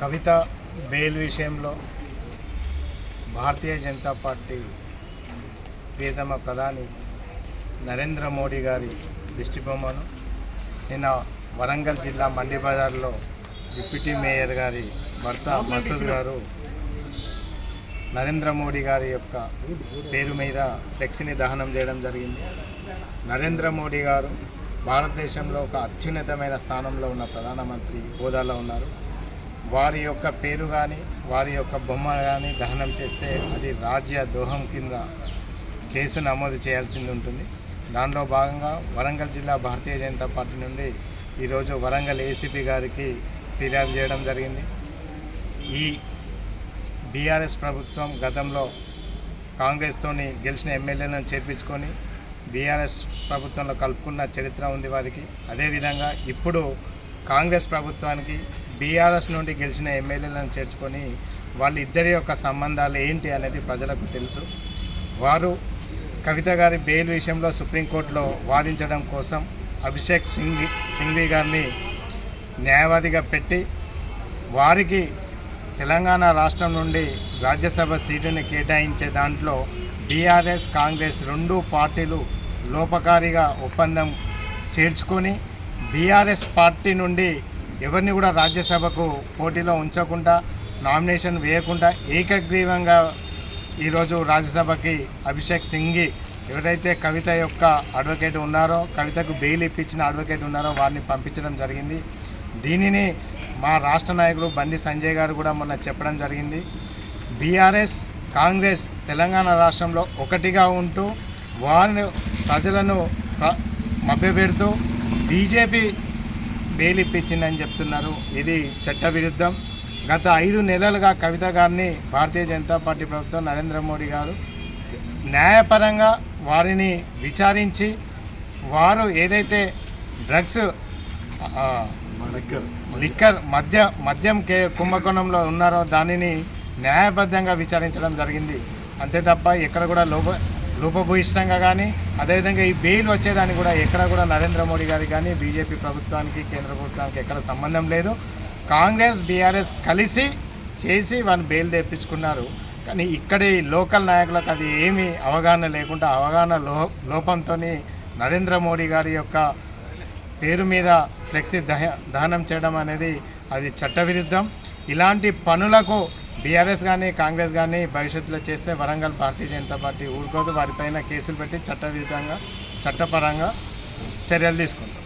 కవిత bail విషయంలో Bharatiya Janata party ప్రియతమ ప్రధాని నరేంద్ర మోడీ గారి దిష్టిబొమ్మను నిన్న వరంగల్ జిల్లా మండి బజార్లో డిప్యూటీ మేయర్ గారి భర్త మసూద్ గారు నరేంద్ర మోడీ గారి యొక్క పేరు మీద ఫ్లెక్సీని దహనం చేయడం జరిగింది. నరేంద్ర మోడీ గారు భారతదేశంలో ఒక అత్యున్నతమైన స్థానంలో ఉన్న ప్రధానమంత్రి హోదాలో ఉన్నారు. వారి యొక్క పేరు కానీ వారి యొక్క బొమ్మ కానీ దహనం చేస్తే అది రాజ్య దోహం కింద కేసు నమోదు చేయాల్సింది ఉంటుంది. దానిలో భాగంగా వరంగల్ జిల్లా భారతీయ జనతా పార్టీ నుండి ఈరోజు వరంగల్ ఏసీపీ గారికి ఫిర్యాదు చేయడం జరిగింది. ఈ బీఆర్ఎస్ ప్రభుత్వం గతంలో కాంగ్రెస్తోని గెలిచిన ఎమ్మెల్యేలను చేర్పించుకొని బీఆర్ఎస్ ప్రభుత్వంలో కలుపుకున్న చరిత్ర ఉంది వారికి. అదేవిధంగా ఇప్పుడు కాంగ్రెస్ ప్రభుత్వానికి బీఆర్ఎస్ నుండి గెలిచిన ఎమ్మెల్యేలను చేర్చుకొని వాళ్ళ ఇద్దరి యొక్క సంబంధాలు ఏంటి అనేది ప్రజలకు తెలుసు. వారు కవిత గారి బెయిల్ విషయంలో సుప్రీంకోర్టులో వాదించడం కోసం అభిషేక్ సింగ్ సింఘ్వి గారిని న్యాయవాదిగా పెట్టి వారికి తెలంగాణ రాష్ట్రం నుండి రాజ్యసభ సీటుని కేటాయించే దాంట్లో బీఆర్ఎస్ కాంగ్రెస్ రెండు పార్టీలు లోపకారిగా ఒప్పందం చేర్చుకొని బీఆర్ఎస్ పార్టీ నుండి ఎవరిని కూడా రాజ్యసభకు పోటీలో ఉంచకుండా నామినేషన్ వేయకుండా ఏకగ్రీవంగా ఈరోజు రాజ్యసభకి అభిషేక్ సింఘి ఎవరైతే కవిత యొక్క అడ్వకేట్ ఉన్నారో కవితకు బెయిల్ ఇప్పించిన అడ్వకేట్ ఉన్నారో వారిని పంపించడం జరిగింది. దీనిని మా రాష్ట్ర నాయకుడు బండి సంజయ్ గారు కూడా మొన్న చెప్పడం జరిగింది. బీఆర్ఎస్ కాంగ్రెస్ తెలంగాణ రాష్ట్రంలో ఒకటిగా ఉంటూ వారిని ప్రజలను ప్ర- మభ్యపెడుతూ బీజేపీ బెయిల్ ఇప్పించిందని చెప్తున్నారు. ఇది చట్టవిరుద్ధం. గత ఐదు నెలలుగా కవిత గారిని భారతీయ జనతా పార్టీ ప్రభుత్వం నరేంద్ర మోడీ గారు న్యాయపరంగా వారిని విచారించి వారు ఏదైతే డ్రగ్స్ లిక్కర్ మద్య మద్యం కే కుంభకోణంలో ఉన్నారో దానిని న్యాయబద్ధంగా విచారించడం జరిగింది. అంతే తప్ప ఎక్కడ కూడా లోప లోపభూయిష్టంగా కానీ అదేవిధంగా ఈ బెయిల్ వచ్చేదానికి కూడా ఎక్కడ కూడా నరేంద్ర మోడీ గారికి కానీ బీజేపీ ప్రభుత్వానికి కేంద్ర ప్రభుత్వానికి ఎక్కడ సంబంధం లేదు. కాంగ్రెస్ బీఆర్ఎస్ కలిసి చేసి వాళ్ళు బెయిల్ తెప్పించుకున్నారు. కానీ ఇక్కడి లోకల్ నాయకులకు అది ఏమీ అవగాహన లేకుండా అవగాహన లో లోపంతో నరేంద్ర మోడీ గారి యొక్క పేరు మీద ఫ్లెక్సీ దహ దహనం చేయడం అనేది అది చట్టవిరుద్ధం. ఇలాంటి పనులకు బీఆర్ఎస్ కానీ కాంగ్రెస్ కానీ భవిష్యత్తులో చేస్తే వరంగల్ భారతీయ జనతా పార్టీ ఊరుకోదు. వారిపైన కేసులు పెట్టి చట్టవిధంగా చట్టపరంగా చర్యలు తీసుకుంటాం.